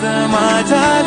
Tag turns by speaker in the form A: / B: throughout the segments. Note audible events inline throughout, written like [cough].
A: the my time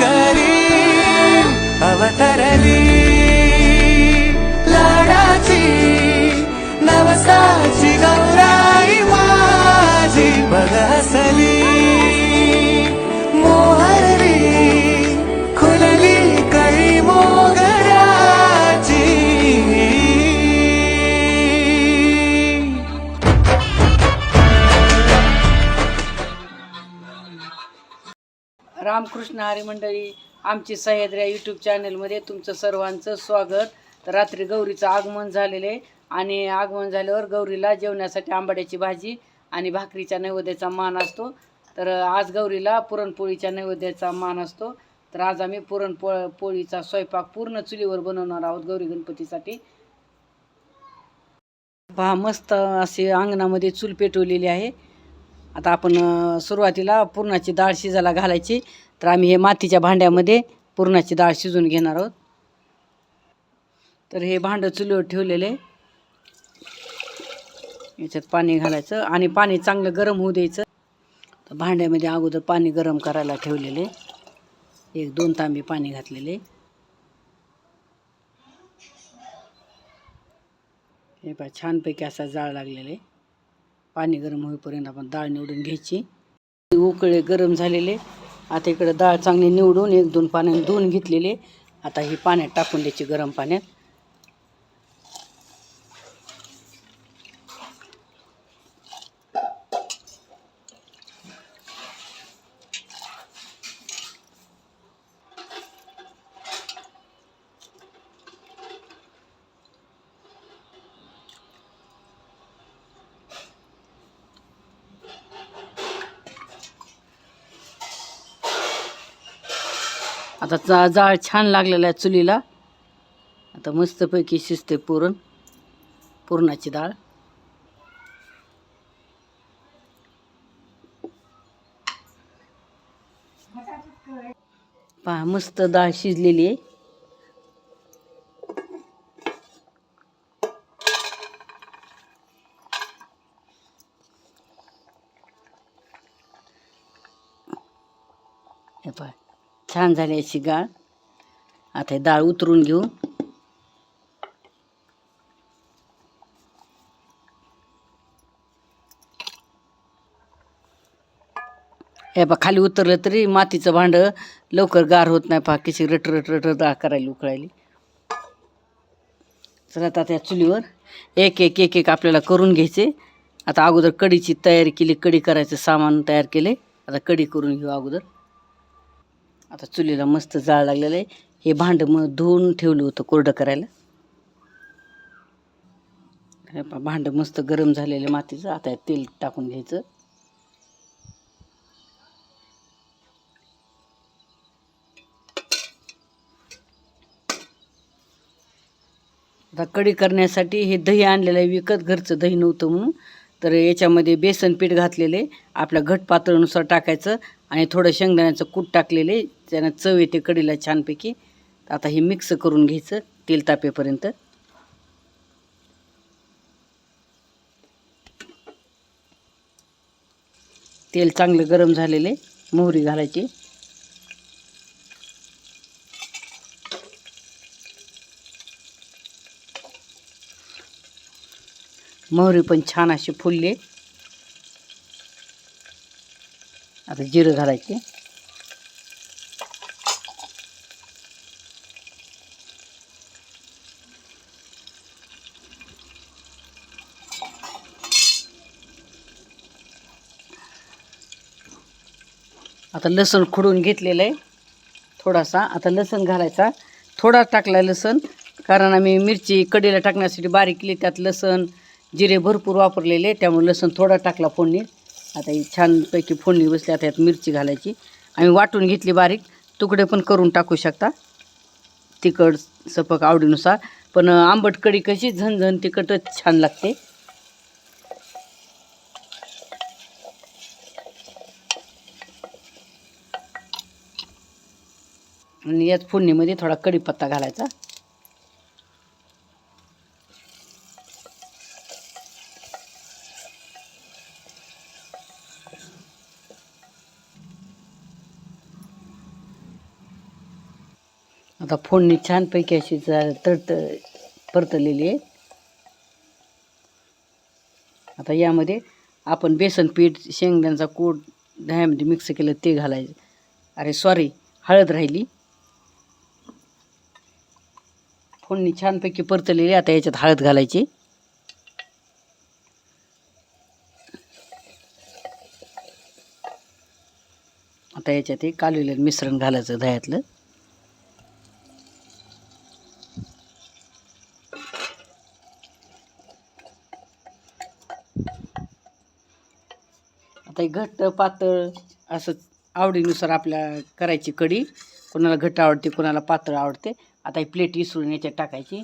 B: Ramakrishna Hari मंडळी आमची सह्याद्र्या YouTube चॅनलमध्ये तुमचं सर्वांचं स्वागत. तर रात्री गौरीचं आगमन झालेलं आहे आणि आगमन झाल्यावर गौरीला जेवण्यासाठी आंबाड्याची भाजी आणि भाकरीच्या नैवेद्याचा मान असतो. तर आज गौरीला पुरणपोळीच्या नैवेद्याचा मान असतो. तर आज आम्ही पुरणपो पोळीचा स्वयंपाक पूर्ण चुलीवर बनवणार आहोत गौरी गणपतीसाठी. पहा मस्त असे अंगणामध्ये चूल पेटवलेली आहे. आता आपण सुरुवातीला पुरणाची डाळ शिजायला घालायची. तर आम्ही हे मातीच्या भांड्यामध्ये पुरणाची डाळ शिजून घेणार आहोत. तर हे भांडं चुलीवर ठेवलेले. याच्यात पाणी घालायचं आणि पाणी चांगलं गरम होऊ द्यायचं. तर भांड्यामध्ये अगोदर पाणी गरम करायला ठेवलेले. एक दोन तांबे पाणी घातलेले. हे पहा छानपैकी असा जाळ लागलेले. पाणी गरम होईपर्यंत आपण डाळ निवडून घ्यायची. उकळे गरम झालेले. आता इकडं डाळ चांगली निवडून एक दोन पाण्याने धुवून घेतलेले आता ही पाण्यात टाकून द्यायची गरम पाण्यात आता जा जाळ छान लागलेला आहे चुलीला. आता मस्तपैकी शिजते पुरण पुरणाची डाळ. पहा मस्त डाळ शिजलेली आहे हे पहा छान झाली अशी गाळ. आता हे डाळ उतरून घेऊ. हे पहा खाली उतरलं तरी मातीचं भांडं लवकर गार होत नाही पहा किशी रट रट रट रट डाळ करायला उकळायली. चला आता त्या चुलीवर एक एक एक एक आपल्याला करून घ्यायचे. आता अगोदर कढीची तयारी केली कढी करायचं सामान तयार केले. आता कढी करून घेऊ अगोदर. आता चुलीला मस्त जाळ लागलेलं आहे. हे भांडं मग धुवून ठेवलं होतं कोरडं करायला. भांडं मस्त गरम झालेलं आहे मातीचं. आता तेल टाकून घ्यायचं. आता कढी करण्यासाठी हे दही आणलेलं आहे. विकत घरचं दही नव्हतं म्हणून. तर याच्यामध्ये बेसन पीठ घातलेले आपल्या घट पातळीनुसार टाकायचं. आणि थोडं शेंगदाण्याचं कूट टाकलेले त्यानं चव येते कढीला छानपैकी. आता हे मिक्स करून घ्यायचं तेल तापेपर्यंत. तेल चांगलं गरम झालेले मोहरी घालायची. मोहरी पण छान अशी फुलली. आता जिरं घालायचे. आता लसूण खुडून घेतलेलं आहे. थोडासा आता लसूण घालायचा. थोडा टाकला लसूण कारण आम्ही मिरची कडीला टाकण्यासाठी बारीक केली त्यात लसूण जिरे भरपूर वापरलेले त्यामुळे लसूण थोडा टाकला फोडणी आता ही छानपैकी फोडणी बसली आता यात मिरची घालायची. आम्ही वाटून घेतली बारीक. तुकडे पण करून टाकू शकता. तिखट सपक आवडीनुसार. पण आंबट कढी कशी झणझण तिखटच छान लागते. आणि याच फोडणीमध्ये थोडा कढीपत्ता घालायचा. आता फोडणी छानपैकी अशी जा- तडत परतलेली आहे. आता यामध्ये आपण बेसन पीठ शेंगदाण्याचा कूट दह्यामध्ये मिक्स केलं ते घालायचं. अरे सॉरी हळद राहिली. फोडणी छानपैकी परतलेली आता याच्यात हळद घालायची. आता याच्यात हे कालवलेलं मिश्रण घालायचं दह्यातलं. आता घट्ट पातळ असं आवडीनुसार आपल्या करायची कढी. कोणाला घट्ट आवडते कोणाला पातळ आवडते. आता ही प्लेट इसरून याच्यात टाकायची.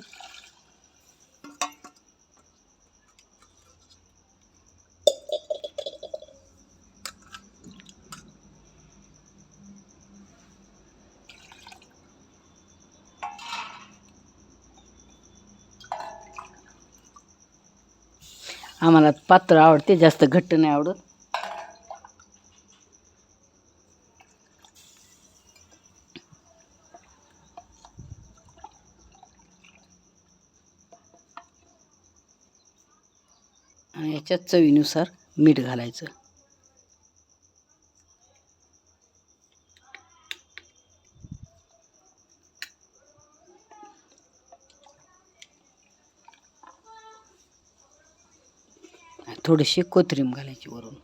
B: आम्हाला पातळ आवडते जास्त घट्ट नाही आवडत. त्याच्या चवीनुसार मीठ घालायचं. थोडीशी कोथिंबीर घालायची वरून.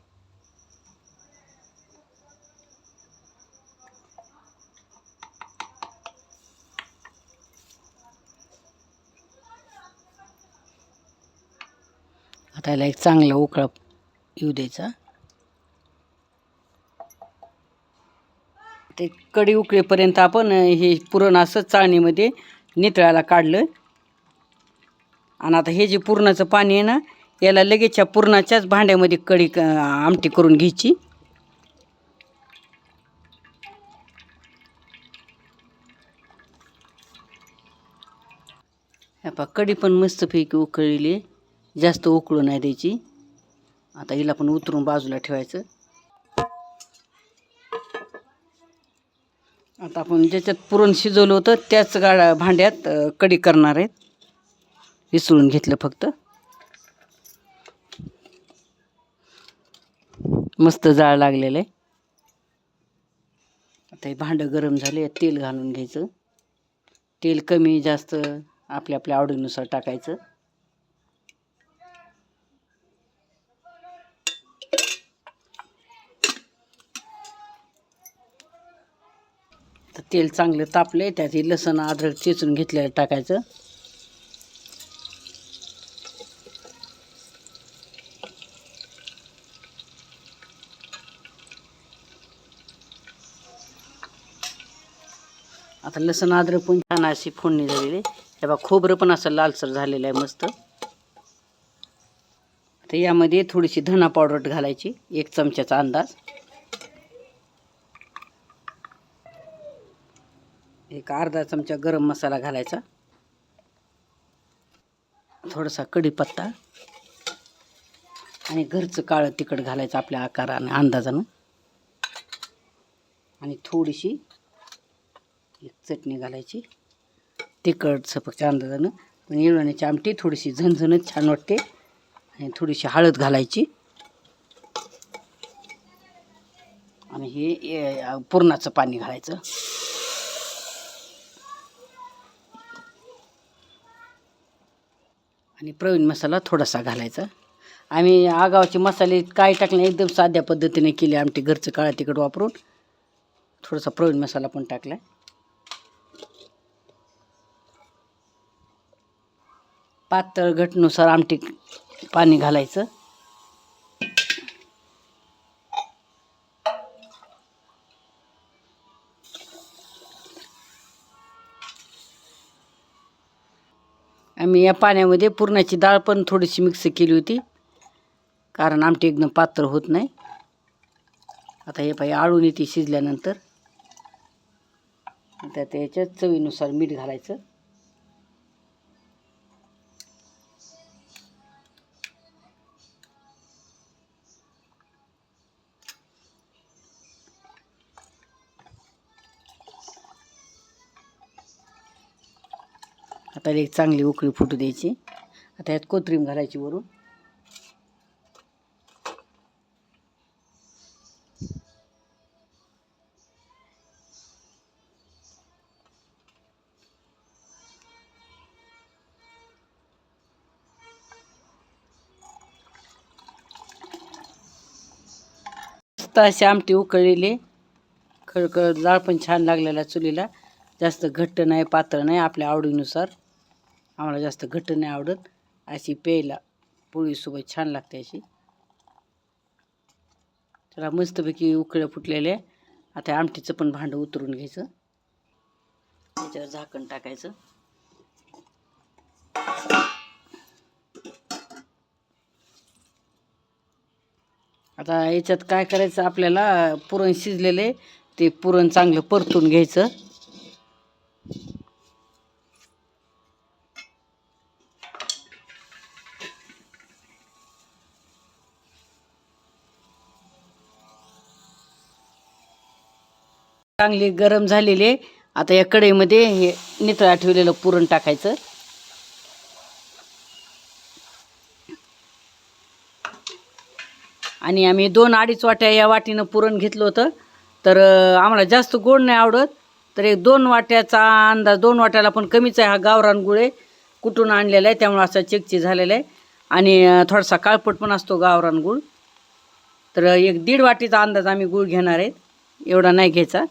B: आता याला एक चांगला उकळा येऊ द्यायचा. ते कडी उकळेपर्यंत आपण हे पुरण असं चाळणीमध्ये नितळायला काढलं. आणि आता हे जे पुरणाचं पाणी आहे ना याला लगेचच्या पुरणाच्याच भांड्यामध्ये कडी क- आमटी करून घ्यायची. ह्या पहा कढी पण मस्तपैकी उकळलेली जास्त उकळू नाही द्यायची. आता हिला पण उतरून बाजूला ठेवायचं. आता आपण ज्याच्यात पुरण शिजवलं होतं त्याच गाडा भांड्यात कडी कढी करणार आहेत. विसळून घेतलं फक्त. मस्त जाळ लागलेलं आहे. आता हे भांडं गरम झाले तेल घालून घ्यायचं. तेल कमी जास्त आपल्या आपल्या आवडीनुसार टाकायचं. तेल चांगलं तापलं त्यात हे लसण अद्रक चेचून घेतलेलं टाकायचं. आता लसण अद्रक पण छान अशी फोडणी झालेली आहे. हे बघा खोबरं पण असं लालसर झालेलं आहे मस्त. तर यामध्ये थोडीशी धना पावडर घालायची एक चमच्याचा अंदाज. एक अर्धा चमचा गरम मसाला घालायचा. थोडासा कढीपत्ता. आणि घरचं काळं तिखट घालायचं आपल्या आकाराने अंदाजानं. आणि थोडीशी एक चटणी घालायची. तिखट सपकच्या अंदाजानं. पण येळवण्याची आमटी थोडीशी झणझणत छान वाटते. आणि थोडीशी हळद घालायची. आणि हे ए- पुरणाचं पाणी घालायचं. आणि प्रवीण मसाला थोडासा घालायचा. आम्ही आगावचे मसाले काय टाकले एकदम साध्या पद्धतीने केले आमटी घरचं काळा तिखट वापरून. थोडासा प्रवीण मसाला पण टाकला पातळ घटनुसार आमटी पाणी घालायचं. मी या पाण्यामध्ये पुरणाची डाळ पण थोडीशी मिक्स केली होती. कारण आमटी एकदम पात्र होत नाही. आता हे पाहिजे आळून येते शिजल्यानंतर. आता त्याच्यात चवीनुसार मीठ घालायचं. आता एक चांगली उकळी फुटू द्यायची. आता यात कोथिंबीर घालायची वरून. अशी आमटी उकळलेली. खळखळ जाळ पण छान लागलेला चुलीला. जास्त घट्ट नाही पातळ नाही आपल्या आवडीनुसार. आम्हाला जास्त घट्ट नाही आवडत. अशी प्यायला पोळीसोबत छान लागते अशी. त्याला मस्तपैकी उकळ्या फुटलेल्या. आता आमटीचं पण भांडं उतरून घ्यायचं. त्याच्यावर झाकण टाकायचं. आता याच्यात काय करायचं आपल्याला? पुरण शिजलेले ते पुरण चांगलं परतून घ्यायचं. चांगली गरम झालेले. आता या कढईमध्ये हे नितळा ठेवलेलं पुरण टाकायचं. आणि आम्ही दोन अडीच वाट्या या वाटीनं पुरण घेतलं होतं. तर आम्हाला जास्त गोड नाही आवडत. तर एक दोन वाट्याचा अंदाज दोन वाट्याला पण कमीच आहे हा गावरान गुळे आहे. कुठून आणलेला आहे त्यामुळे असा चिकची झालेला आहे. आणि थोडासा काळपट पण असतो गावरान गुळ. तर एक दीड वाटीचा अंदाज आम्ही गुळ घेणार आहेत एवढा नाही घ्यायचा.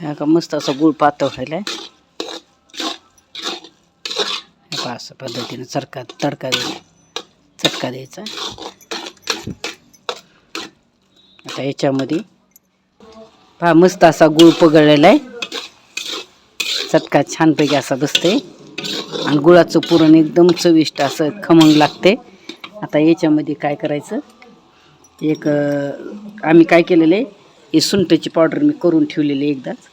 B: का मस्त असा गुळ पातळ व्हायला आहे पहा असं पद्धतीनं चरका तडका द्यायचा. चटका द्यायचा. आता याच्यामध्ये पहा मस्त असा गुळ पगळलेला आहे. चटका छानपैकी असा बसते आणि गुळाचं पुरण एकदम चविष्ट असं खमंग लागते आता याच्यामध्ये काय करायचं? एक आम्ही काय केलेलं आहे? ही सुंठची पावडर मी करून ठेवलेली एकदाच.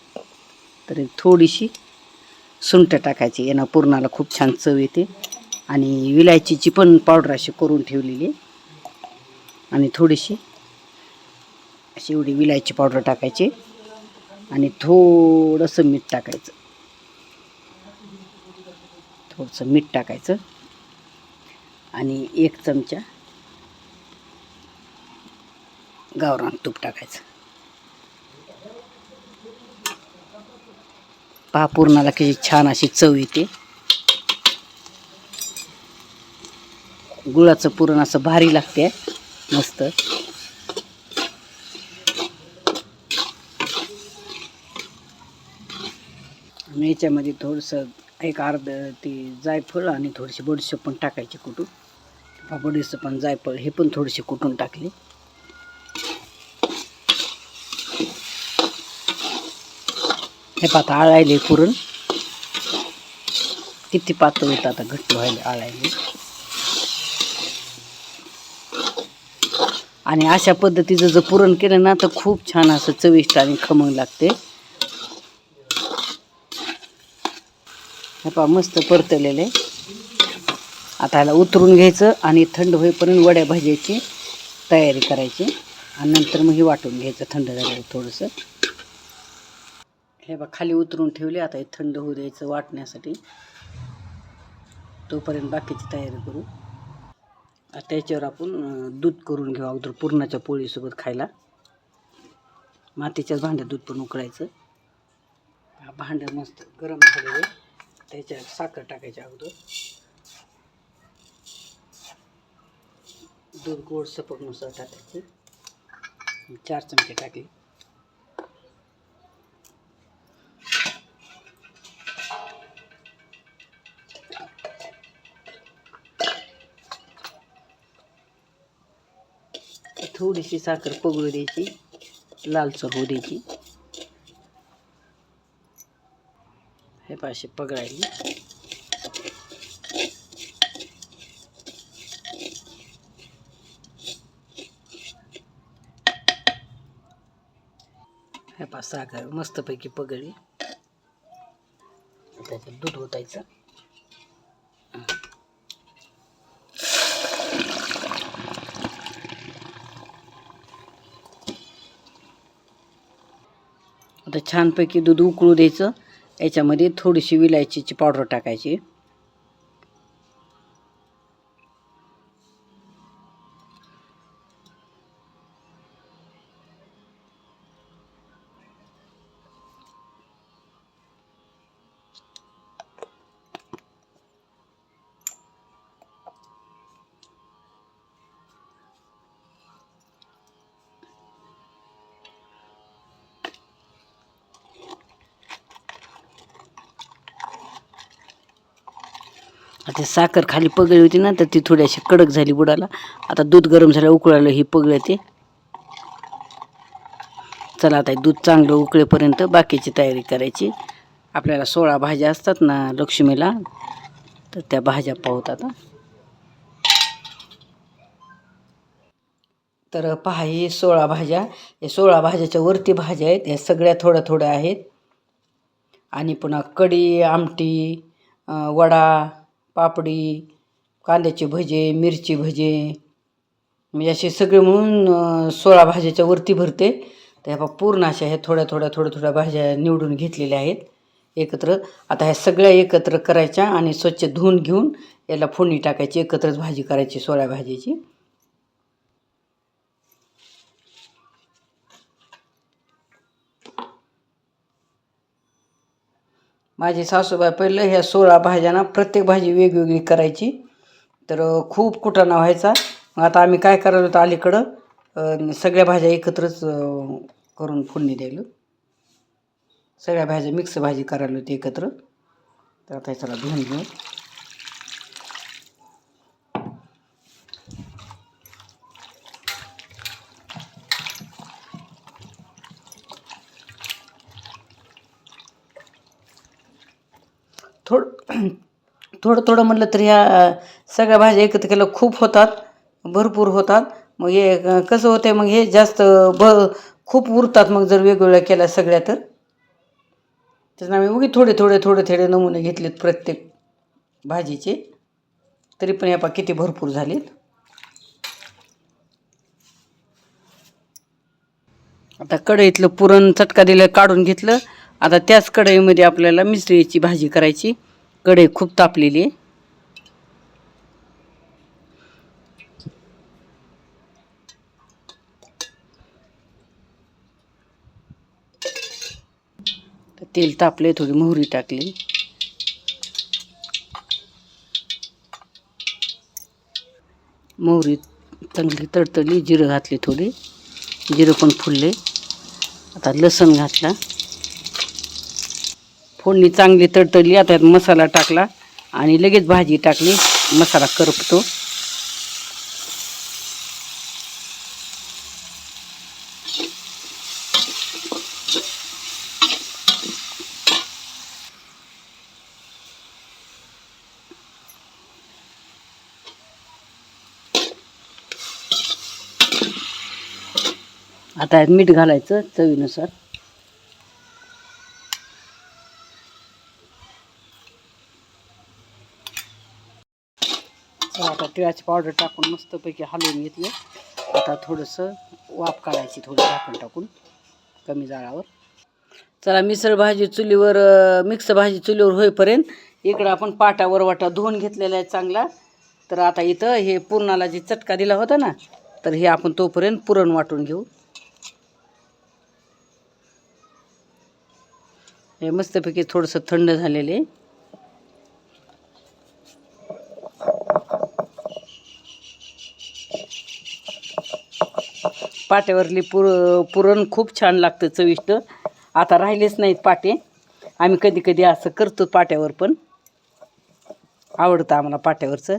B: तर थोडीशी सुंठ टाकायची यांना पुरणाला खूप छान चव येते. आणि विलायचीची पण पावडर अशी करून ठेवलेली आणि थोडीशी अशी एवढी विलायची पावडर टाकायची आणि थोडंसं मीठ टाकायचं. थोडंसं मीठ टाकायचं. आणि एक चमचा गावरान तूप टाकायचं. पहा पुरणाला किती छान अशी चव येते. गुळाचं पुरण असं भारी लागते. मस्त. आणि याच्यामध्ये थोडंसं एक अर्ध ते जायफळ आणि थोडीशी बडीशेप पण टाकायची कुठून. बडीशेप पण जायफळ हे पण थोडीशी कुटून टाकली. हे पाहता आळायले पुरण. किती पातळ होतं आता घट्ट व्हायला आळायले. आणि अशा पद्धतीचं जर पुरण केलं ना तर खूप छान असं चविष्ट आणि खमंग लागते. हे पहा मस्त परतलेलं. आहे आता ह्याला उतरून घ्यायचं आणि थंड होईपर्यंत वड्या भाज्याची तयारी करायची. आणि नंतर मग हे वाटून घ्यायचं थंड झाल्यावर थोडंसं. हे बघ खाली उतरून ठेवले आता हे थंड होऊ द्यायचं वाटण्यासाठी. तोपर्यंत बाकीची तयारी करू. आता त्याच्यावर आपण दूध करून घेऊ अगोदर पुरणाच्या पोळीसोबत खायला. मातीच्याच भांड्यात दूध पण उकळायचं. हा भांडं मस्त गरम झालेलं. त्याच्यात साखर टाकायची अगोदर. दूध गोड सपकनुसार टाकायचे. चार चमचे टाकले. थोडीशी साखर पगळू द्यायची लालसर होऊ द्यायची. हे पाशी पगळायली. हे पा साखर मस्तपैकी पगळली त्याच्यात दूध ओतायचं. छानपैकी दूध उकळू द्यायचं. याच्यामध्ये थोडीशी विलायचीची पावडर टाकायची. आता साखर खाली पगळी होती ना तर ती थोडीशी कडक झाली बुडाला. आता दूध गरम झालं उकळालं ही पगळते चला आता हे दूध चांगलं उकळेपर्यंत बाकीची तयारी करायची. आपल्याला सोळा भाज्या असतात ना लक्ष्मीला तर त्या भाज्या पाहत आता. तर पहा ही सोळा भाज्या. हे सोळा भाज्याच्या वरती भाज्या आहेत. ह्या सगळ्या थोड्या थोड्या आहेत. आणि पुन्हा कढी आमटी वडा पापडी कांद्याचे भजे मिरची भजे म्हणजे असे सगळे म्हणून सोळा भाज्याच्या वरती भरते. तर ह्या पूर्ण अशा ह्या थोड्या थोड्या थोड्या थोड्या भाज्या निवडून घेतलेल्या आहेत. एकत्र आता ह्या सगळ्या एकत्र करायच्या आणि स्वच्छ धुवून घेऊन याला फोडणी टाकायची एकत्रच भाजी करायची सोळ्या भाजीची माझी सासूबाई पहिलं ह्या सोळा भाज्या ना प्रत्येक भाजी वेगवेगळी करायची. तर खूप कुटाणा व्हायचा? मग आता आम्ही काय करायला होतं अलीकडं? सगळ्या भाज्या एकत्रच करून फोडणी द्यायलो. सगळ्या भाज्या मिक्स भाजी करायला होती एकत्र. तर आता चला धुवून घेऊ. [clears throat] थोडं थोडं थोडं म्हटलं तर ह्या सगळ्या भाज्या एकत्र केलं खूप होतात भरपूर होतात. मग हे कसं होतं मग हे जास्त ब खूप उरतात मग जर वेगवेगळ्या केल्या सगळ्या तर. त्याच्यानं आम्ही उगी थोडे थोडे थोडे थोडे नमुने घेतलेत प्रत्येक भाजीचे. तरी पण या पा किती भरपूर झालेत. आता कढईतलं पुरण चटका दिलं काढून घेतलं. आता त्याच कढईमध्ये आपल्याला मिसळीची भाजी करायची. कढई खूप तापलेली आहे. तेल तापले थोडी मोहरी टाकली. मोहरी चांगली तडतडली जिरं घातली थोडी. जिरं पण फुलले. आता लसण घातला. फोडणी चांगली तडतडली आता मसाला टाकला आणि लगेच भाजी टाकली मसाला करपतो. आता यात मीठ घालायचं चवीनुसार. तिळाची पावडर टाकून मस्तपैकी हलवून घेतलं. आता थोडंसं वाफ काढायची थोडं झाकण टाकून कमी जाळावर. चला मिसळ भाजी चुलीवर मिक्स भाजी चुलीवर होईपर्यंत इकडं आपण पाटा वरवाटा धुवून घेतलेला आहे चांगला. तर आता इथं हे पुरणाला जे चटका दिला होता ना तर हे आपण तोपर्यंत पुरण वाटून घेऊ. हे मस्तपैकी थोडंसं थंड झालेले पाट्यावरली पुर पुरण खूप छान लागतं चविष्ट. आता राहिलेच नाहीत पाटे. आम्ही कधी कधी असं करतो पाट्यावर पण. आवडतं आम्हाला पाट्यावरचं.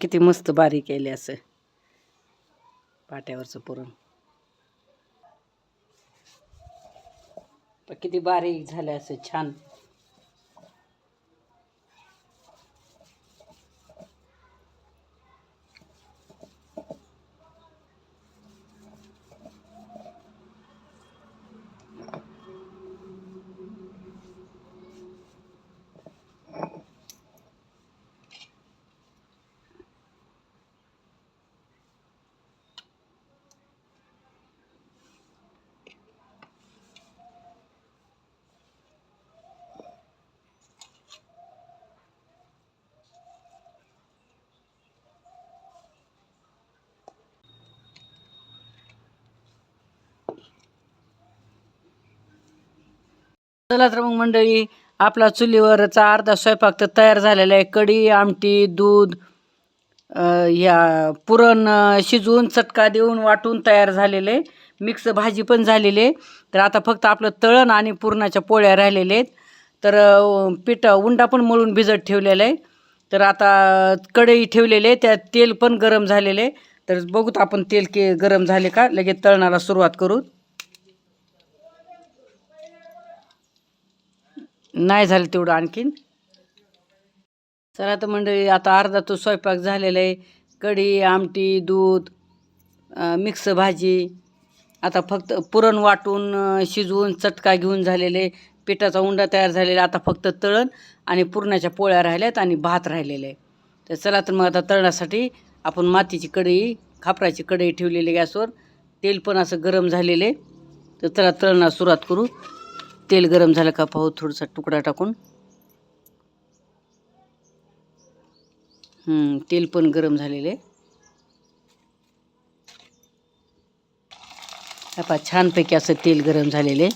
B: किती मस्त बारीक केले असं. पाट्यावरचं पुरण. किती बारीक झालं असं छान. चला तर मग मंडळी आपला चुलीवरचा अर्धा स्वयंपाक तर तयार झालेला आहे. कढी आमटी दूध या पुरण शिजवून चटका देऊन वाटून तयार झालेले मिक्स भाजी पण झालेली आहे. तर आता फक्त आपलं तळण आणि पुरणाच्या पोळ्या राहिलेले आहेत. तर पीठ उंडा पण मळून भिजत ठेवलेला आहे. तर आता कढई ठेवलेले आहे. त्यात तेल पण गरम झालेले तर बघूत आपण तेल के गरम झाले का? लगेच तळणाला सुरुवात करू. नाही झालं तेवढं आणखीन. चला तर मंडळी आता अर्धा तो स्वयंपाक झालेला आहे. कढी आमटी दूध मिक्स भाजी. आता फक्त पुरण वाटून शिजवून चटका घेऊन झालेले पिठाचा उंडा तयार झालेला आता फक्त तळण आणि पुरणाच्या पोळ्या राहिल्यात आणि भात राहिलेले आहे. तर चला तर मग आता तळण्यासाठी आपण मातीची कढई खापराची कढई ठेवलेली गॅसवर. तेल पण असं गरम झालेले तर चला तळण्यास सुरुवात करू. तेल गरम झालं का पाहू थोडासा तुकडा टाकून. तेल पण गरम झालेले. आहे छानपैकी असं तेल गरम झालेले.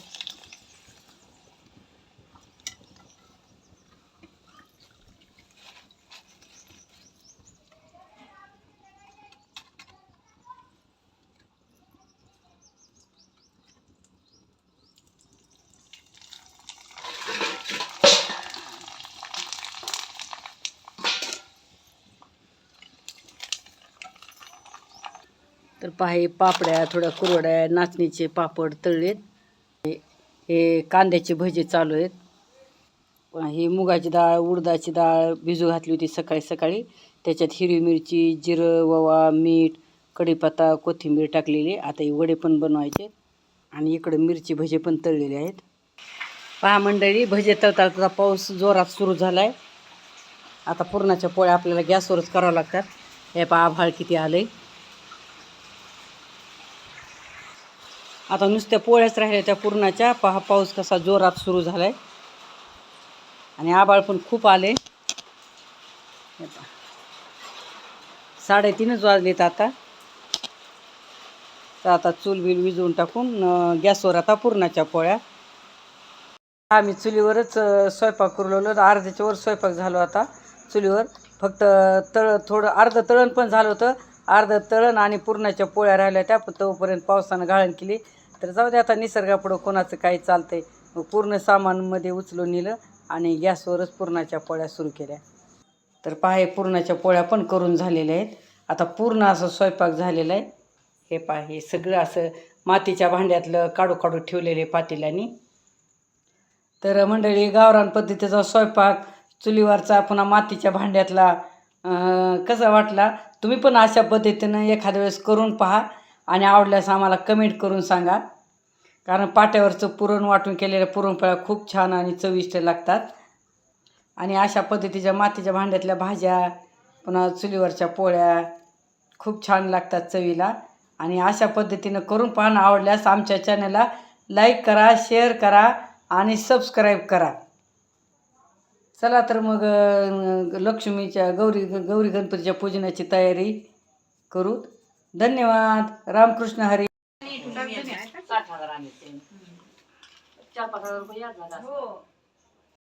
B: तर पाहे पापड्या थोड्या कुरवड्या नाचणीचे पापड तळलेत. हे- हे कांद्याचे भजे चालू आहेत. ही मुगाची डाळ उडदाची डाळ भिजू घातली होती सकाळी सकाळी. त्याच्यात हिरवी मिरची जिरं ववा मीठ कढीपत्ता कोथिंबीर टाकलेली. आता हे वडे पण बनवायचे. आणि इकडं मिरची भजे पण तळलेले आहेत. पहा मंडळी भजे तळता तळता पाऊस जोरात सुरू झाला आहे आता पुरणाच्या पोळ्या आपल्याला गॅसवरच करावं लागतात. हे पहा आभाळ किती आलं आहे आता नुसत्या पोळ्याच राहिल्या त्या पुरणाच्या. पहा पाऊस कसा जोरात सुरू झाला आहे आणि आबाळ पण खूप आले. साडेतीनच वाजलेत आता. तर आता चूल बिल विजवून टाकून गॅसवर आता पुरणाच्या पोळ्या. आम्ही चुलीवरच स्वयंपाक करू लागलो. अर्ध्याच्या वर स्वयंपाक झालो आता चुलीवर. फक्त तळ थोडं अर्ध तळण पण झालं होतं. अर्ध तळण आणि पुरणाच्या पोळ्या राहिल्या त्या पण तोपर्यंत पावसानं गाळण केली. तर जाऊ दे आता निसर्गापुढं कोणाचं काय चालतंय. मग पूर्ण सामानमध्ये उचलून नेलं आणि गॅसवरच पुरणाच्या पोळ्या सुरू केल्या. तर पाहे पुरणाच्या पोळ्या पण करून झालेल्या आहेत. आता पूर्ण असं स्वयंपाक झालेला आहे. हे पहा हे सगळं असं मातीच्या भांड्यातलं काढू काढू ठेवलेले पातेल्यानी. तर मंडळी गावरान पद्धतीचा स्वयंपाक चुलीवरचा पुन्हा मातीच्या भांड्यातला कसा वाटला? तुम्ही पण अशा पद्धतीनं एखाद्या वेळेस करून पहा आणि आवडल्यास आम्हाला कमेंट करून सांगा. कारण पाट्यावरचं पुरण वाटून केलेल्या पुरणपोळ्या खूप छान आणि चविष्ट लागतात. आणि अशा पद्धतीच्या मातीच्या भांड्यातल्या भाज्या पुन्हा चुलीवरच्या पोळ्या खूप छान लागतात चवीला. आणि अशा पद्धतीनं करून पाहणं आवडल्यास आमच्या चॅनलला लाईक करा शेअर करा आणि सबस्क्राईब करा. चला तर मग लक्ष्मीच्या गौरी गौरी गणपतीच्या पूजनाची तयारी करू. धन्यवाद. रामकृष्ण हरी. चार पाच हजार रुपये